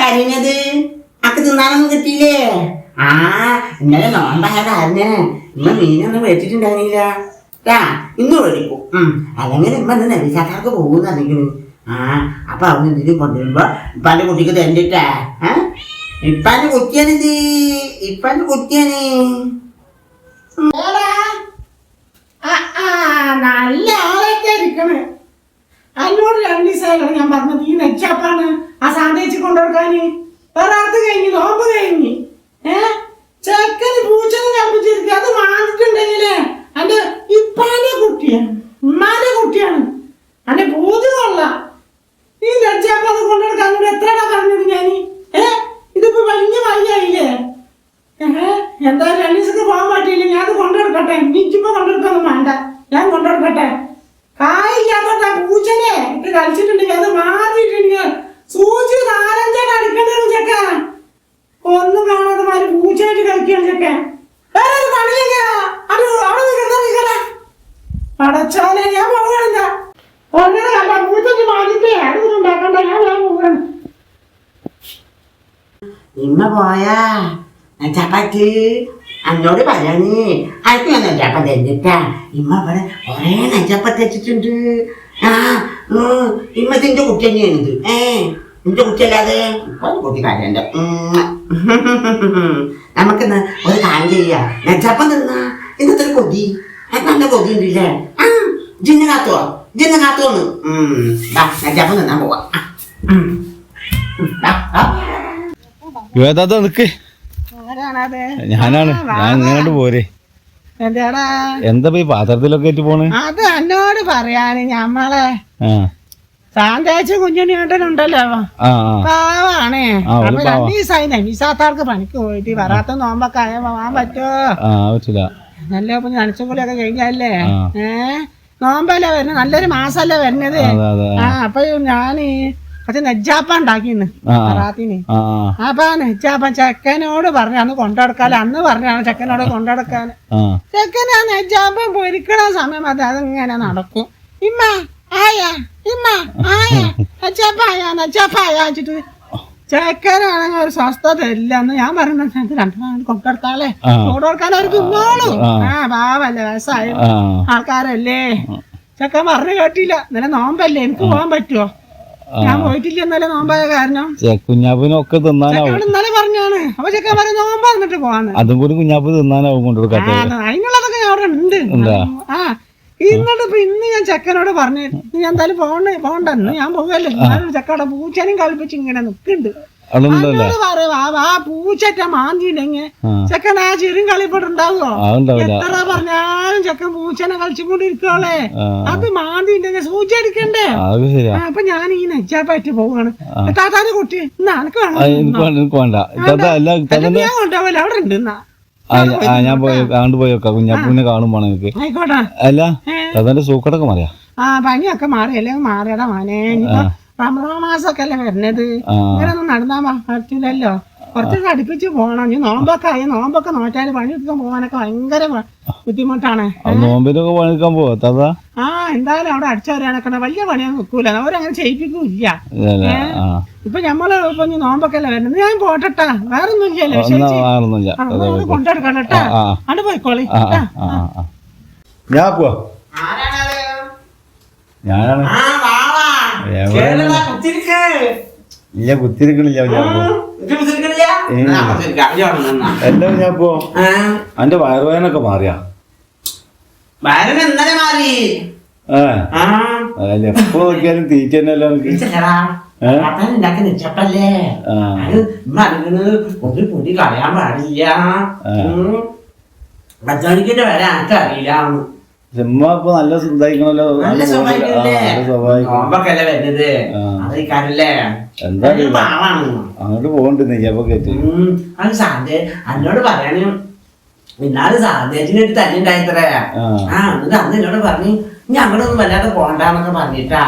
കരഞ്ഞത് അക്ക് തിന്നാനൊന്നും കിട്ടിയില്ലേ? ആ ഇന്നലെ നോമ്പായ കാരനെ ഇമ്മ മീനൊന്നും വെച്ചിട്ടുണ്ടായിരുന്നില്ല. ടാ ഇന്ന് മേടിക്കും. അല്ലെങ്കിൽ ഇമ്മ ഇന്ന് നബിസാക്കാർക്ക് പോകുന്ന അല്ലെങ്കിൽ. ആ അപ്പൊ അവന് ഇതിൽ കൊണ്ടുവരുമ്പോ ഇപ്പാന്റെ കുട്ടിക്ക് തന്നിട്ടാ ഇപ്പാന്റെ കുട്ടിയാണിത് ഇപ്പാന്റെ കുട്ടിയാണ്. നല്ല ആളൊക്കെ ഇരിക്കണ്. എന്നോട് രണ്ട് ദിവസമായിട്ടാണ് ഞാൻ പറഞ്ഞത് ഈ നെച്ചാപ്പാണ് ആ സാന്തേച്ച് കൊണ്ടുകൊടുക്കാന് വേറെ അത് കഴിഞ്ഞ് നോമ്പ് കഴിഞ്ഞു. ഏ? ചെക്കന് പൂച്ചന് കമ്പിച്ചിരിക്കുക അത് വാങ്ങിട്ടുണ്ടെങ്കിലേ അന്റെ ഇപ്പാന്റെ കുട്ടിയാണ് ഉമ്മാന്റെ കുട്ടിയാണ്. അന്റെ പൂതി കൊള്ള. ഈ നെച്ചാപ്പ അത് കൊണ്ടുകൊടുക്കാൻ കൂടെ എത്രയാ പറഞ്ഞത് ഞാൻ ഏ? ഇതിപ്പോ വലിയ വയ്യായില്ലേ ഏഹ്, എന്തായാലും രണ്ട് പോകാൻ പറ്റിയില്ല. ഞാൻ അത് കൊണ്ടെടുക്കട്ടെ എനിക്കിപ്പോ കൊണ്ടെടുക്കൊന്നും വേണ്ട. ഞാൻ കൊണ്ടെടുക്കട്ടെ കായില്ലാത്ത പൂച്ചനെ ഇട്ട് കളിച്ചിട്ടുണ്ടെങ്കിൽ അത് മാറിയിട്ടുണ്ടെങ്കിൽ സൂചി നാലഞ്ചാണ് അടിക്കേണ്ടത് ചെക്ക ഒന്നും കാണാതെ മാറി പൂച്ചയായിട്ട് കളിക്കുകയാണ് ചെക്ക വേറെ ഒരു പണിയില്ല അത് അവിടെ നിൽക്കുന്ന നിൽക്കണേ ഞാൻ പോകണില്ല ഒന്നര കണ്ട പൂച്ചയ്ക്ക് അടുത്തൊന്നും ഉണ്ടാക്കണ്ട ഞാൻ ഞാൻ പോകണം ഇമ്മ പോയാ. ചപ്പാത്തി. എന്നോട് പറയാനേ അനക്ക് ഞാൻ നെഞ്ചപ്പം തന്നിട്ടാ. ഇമ്മ ഇവിടെ കൊറേ നെഞ്ചപ്പം തെച്ചിട്ടുണ്ട്. ആ ഇമ്മ ഇതിന്റെ കുട്ടി തന്നെയാണിത് ഏ നിന്റെ കുട്ടിയല്ലാതെ? കുട്ടി കാര്യണ്ട നമുക്ക് ഒരു കാര്യം ചെയ്യാ. നെഞ്ചപ്പം തിന്നാ. ഇന്നത്തെ ഒരു കൊതി നല്ല കൊതി ഉണ്ടല്ലേ ആ ജിന്ന് കാത്തോ ജിന്ന് കാത്തോന്ന് നെഞ്ചപ്പം തിന്നാൻ പോവാ. ഏതാ നിക്ക്. ഞാനാണ്. ഞാൻ ഇങ്ങോട്ട് പോരെ. എന്താടാ? എന്താ ഈ പാത്രത്തിലൊക്കെ ആയിട്ട് പോണ്? അത് എന്നോട് പറയാന് ഞമ്മളെ. സാന്താഴ്ച സാന്തേച്ച കുഞ്ഞുണ്ണിയേട്ടനുണ്ടല്ലോ പാവാണേ. അപ്പൊ പാവാ. രണ്ടു ദിവസമായി നബീസാത്താർക്ക് പണിക്ക് പോയിട്ട്. വരാത്ത നോമ്പൊക്കെ ആയ പോവാൻ പറ്റുമോ പറ്റില്ല നല്ല ഇപ്പൊ കഴിഞ്ഞല്ലേ? ഏഹ് നോമ്പല്ലേ വരുന്നത്? നല്ലൊരു മാസല്ലേ വരുന്നത്? ആ അപ്പൊ ഞാൻ കുറച്ച് നെജ്ജാപ്പ ഉണ്ടാക്കിന്ന് ആ. അപ്പൊ നെജ്ജാപ്പ ചെക്കനോട് പറഞ്ഞു അന്ന് കൊണ്ടെടുക്കാൻ അന്ന് പറഞ്ഞാണ് ചെക്കനോട് കൊണ്ടെടുക്കാൻ. ചെക്കനാ ചെക്കൻ ആ നെജ്ജാപ്പം പൊരിക്കണ സമയം അത് അതിങ്ങനെ നടക്കും. ഇമ്മ ആയ ഇമ്മ ആയ നെജ്ജാപ്പായ ആയാ വെച്ചിട്ട് ചെക്കനാണെങ്കിൽ ഒരു സ്വസ്ഥത ഇല്ല. എന്ന് ഞാൻ പറയുന്ന രണ്ടു രണ്ടെണ്ണം കൊണ്ടെടുത്താളെ ആ. കൊണ്ടുകൊടുക്കാൻ അവർ തിന്നോളൂ. ആ. ആ പാവല്ലേ വയസ്സായ ആൾക്കാരല്ലേ? ചെക്കൻ പറഞ്ഞു കേട്ടില്ല. ഇന്നലെ നോമ്പല്ലേ? എനിക്ക് പോകാൻ പറ്റുമോ ഞാൻ പോയിട്ടില്ല ഇന്നലെ നോമ്പായ കാരണം. ചെ- കുഞ്ഞാപ്പിനൊക്കെ തിന്നാനാവും. ചെക്കനോട് ഇന്നലെ പറഞ്ഞാണ്. അപ്പൊ ചെക്കൻ പറഞ്ഞു നോമ്പ് വന്നിട്ട് പോവാന്ന്. അതും കൂടി കുഞ്ഞാപ്പ് തിന്നാനാവും കൊണ്ടുകൊടുക്കാത്ത ആ, അതിനുള്ളതൊക്കെ ഞാൻ അവിടെ ഉണ്ട്. ഉണ്ടാ? ആ ഇന്നിട്ട് ഇപ്പൊ ഇന്ന് ഞാൻ ചെക്കനോട് പറഞ്ഞു "നീ എന്തായാലും പോണേ പോണ്ടെന്ന്. ഞാൻ പോകല്ലേ ഞാൻ ചെക്കടെ പൂച്ചനെയും കളിപ്പിച്ച് ഇങ്ങനെ നിക്കുന്നുണ്ട്. പൂച്ചറ്റ ചെക്കൻ ആ ചിരും കളിപ്പെട്ടുണ്ടാവോ എത്ര പറഞ്ഞാലും ചെക്കൻ പൂച്ചനെ കളിച്ചുകൊണ്ടിരിക്കോളെ അത് മാന്തിണ്ടെങ്കിൽ സൂചി അടിക്കണ്ടേ? അത് ശരിയാ. ആ, അപ്പൊ ഞാൻ ഈ നെച്ചാപ്പായിട്ട് പോവാണ്. താത്താന്റെ കുട്ടി. എനിക്ക് വേണ്ട. ഞാൻ അവിടെ ഉണ്ട് എന്നാ ഞാൻ പോയി പോയി വെക്കാം. കുഞ്ഞാപ്പിനെ കാണുമ്പോ എനിക്ക് ആയിക്കോട്ടെ. അല്ല സൂക്കടൊക്കെ മാറിയാ. ആ പനിയൊക്കെ മാറിയല്ലേ മാറിയടാ മാനേ. റമദാൻ മാസമൊക്കെ അല്ലേ വരുന്നത് ഇങ്ങനൊന്നും നടന്നാ പറ്റില്ലല്ലോ കുറച്ച് അടുപ്പിച്ച് പോകണം ഇനി നോമ്പൊക്കെ ആയി നോമ്പൊക്കെ നോറ്റാൽ പണിയെടുക്കാൻ പോകാനൊക്കെ ഭയങ്കര ബുദ്ധിമുട്ടാണ്. നോമ്പിനൊക്കെ പോവാ? ആ എന്തായാലും അവിടെ അടിച്ചവരാണ് വരാനൊക്കെ വലിയ പണിയൊന്നും നിൽക്കൂല. അവരങ്ങനെ ചെയ്യിപ്പിക്കൂല ഇപ്പൊ ഞമ്മൾ ഇപ്പൊ ഇനി നോമ്പൊക്കെ അല്ലേ വരുന്നത്? ഞാൻ പോട്ടെട്ടാ. വേറെ ഒന്നും ഇല്ലല്ലോ കൊണ്ടെടുക്കണം കേട്ടാ അവിടെ പോയിക്കോളി. ഞാൻ പോവാ? ഞാനാണ്. ഇല്ല കുത്തിരിക്കണില്ല. എല്ലാം ഞാൻ പോ എന്റെ വയറുവേദനൊക്കെ മാറിയാ. വയറിന് ഇന്നലെ മാറി. എപ്പോ നോക്കിയാലും തീറ്റ തന്നെയല്ലോ നിച്ചപ്പല്ലേ ഒരു പൊടി കളയാൻ പാടില്ല. ഭദ്രാണിക്കിന്റെ വരെ എനിക്ക് അറിയില്ല സിമ്മ ഇപ്പൊ നല്ല സ്വന്തമായിക്കണല്ലോ നല്ല സ്വാഭാവികല്ലേ വരുന്നത്? എന്താ അങ്ങോട്ട് പോകണ്ട് നെയ്യപ്പൊ സാധ്യ എന്നോട് പറയണേ. ഇന്നാൾ സാധ്യത്തിന് ഒരു തന്നെ ഉണ്ടായിത്രേ. ആ. എന്നിട്ട് അന്ന് എന്നോട് പറഞ്ഞു ഇനി അങ്ങോട്ടൊന്നും വല്ലാതെ പോണ്ടെന്നൊക്കെ പറഞ്ഞിട്ടാ.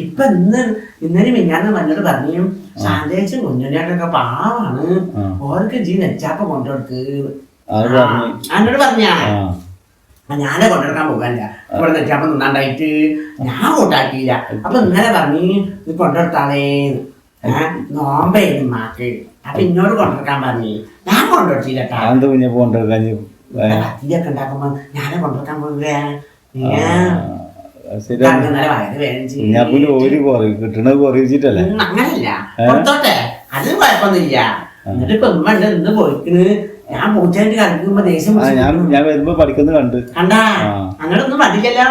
ഇപ്പൊ ഇന്ന് ഇന്നലെ മിഞ്ഞാന്ന് വല്ലോട് പറഞ്ഞു സാന്ദേശം കുഞ്ഞുണ്ണിയാട്ടൊക്കെ പാവാണ്. ഓർക്ക് ജീ നെച്ചാപ്പ കൊണ്ടുകൊടുക്ക് എന്നോട് പറഞ്ഞാ. ഞാനേ കൊണ്ടെടുക്കാൻ പോകാനില്ല. ഇവിടെ അപ്പം നന്നായിട്ട് ഞാൻ കൊണ്ടാക്കിയില്ല. അപ്പൊ ഇന്നലെ പറഞ്ഞു ഇത് കൊണ്ടെടുത്താളേ നോമ്പായിരുന്നു മാക്ക് അപ്പൊ ഇന്നോട് കൊണ്ടെടുക്കാൻ പറഞ്ഞു. ഞാൻ കൊണ്ടുവച്ചില്ല പത്തിരിയൊക്കെ ഉണ്ടാക്കുമ്പോ ഞാനെ കൊണ്ടെടുക്കാൻ പോവുക ഒരു കിട്ടണത് അങ്ങനല്ല. അത് കുഴപ്പമൊന്നുമില്ല. എന്നിട്ട് ഇപ്പൊ ഉമ്മ ഉണ്ട് ഇന്ന് പോയിക്കണ്. ഞാൻ പൂച്ചയായിട്ട് കളിക്കുമ്പോ ദേഷ്യം ഞാൻ ഞാൻ വരുമ്പോ പഠിക്കുന്നത് കണ്ട്. കണ്ടാ? അങ്ങനൊന്നും പറ്റില്ലല്ലോ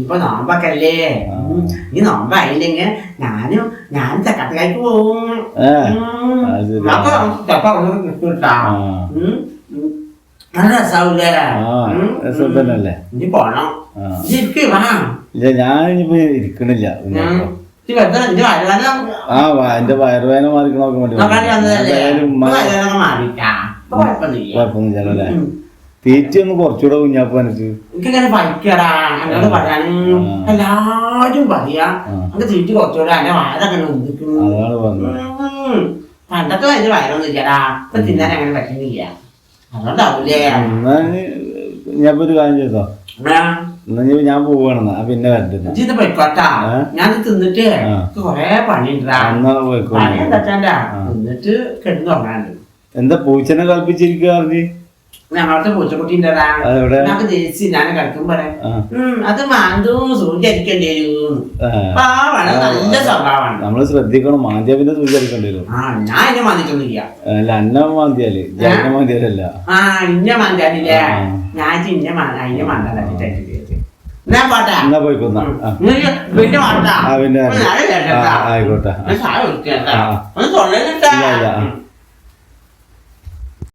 ഇപ്പൊ ഉം, ഈ നോമ്പായില്ലെങ്കിൽ ഞാനും ഞാൻ ചക്കത്തക്കായ്ക്ക് പോവും. അപ്പൊ ഇല്ല ഞാൻ ഇനിയിപ്പോ ഇരിക്കണില്ല ആ എന്റെ വയറുവേദന മാറി നോക്കാൻ വേണ്ടി നോക്കാൻ വന്നതല്ലേ എന്തായാലും ഇപ്പൊ ഉമ്മ വയറുവേദന കുഴപ്പമൊന്നുമില്ല. കുഴപ്പമൊന്നുമില്ല അല്ലേ? ഉം. തീറ്റ ഒന്ന് കുറച്ചുകൂടെ കുഞ്ഞാപ്പൂ എനിക്ക് എനിക്കിങ്ങനെ പഠിക്കടാ എന്നോട് പറയാനും എല്ലാരും പറയാ. അങ്ങനെ തീറ്റി കുറച്ചുകൂടെ എന്നെ വയറങ്ങനെ ഒന്നിക്കുന്നു. പണ്ടത്തെ വലിയ വയറൊന്നും ഇല്ലടാ. ഇപ്പൊ തിന്നാൻ അങ്ങനെ പറ്റുന്നില്ല. അതുകൊണ്ടാവൂലേ? ഞാൻ ഒരു കാര്യം ചെയ്തോ? ഞാൻ പോവാണെന്നാ പിന്നെ ഇത് പോയിക്കോട്ടാ. ഞാൻ തിന്നിട്ട് കൊറേ പണിണ്ടാ ഉണ്ടാ പണി എന്താച്ചാ തിന്നിട്ട് കിടന്നു തുടങ്ങാണ്ട് എന്താ പൂച്ചനെ കൽപ്പിച്ചിരിക്കുക പറഞ്ഞു? ഞങ്ങളത്തെ പൂച്ചക്കുട്ടിന്റെ ജയിച്ച് ഞാൻ കളിക്കുമ്പോ പറയാം അത് മാന്തവും സൂചരിക്കേണ്ടി വരും. പാവാണ് നല്ല സ്വഭാവമാണ്. നമ്മൾ ശ്രദ്ധിക്കണം മാന്തിയ പിന്നെ സൂചിക്കേണ്ടി ആ ഞാൻ എന്നെ മാന്തിട്ടൊന്നുമില്ല അല്ല അന്ന മാന്തിയാൽ ജന മാന്തിയാലല്ല. ആ ഇന്ന മാന്തിയാലില്ലേ. ഞാൻ ഇന്ന അതിന്റെ ആ, ആയിക്കോട്ടെ.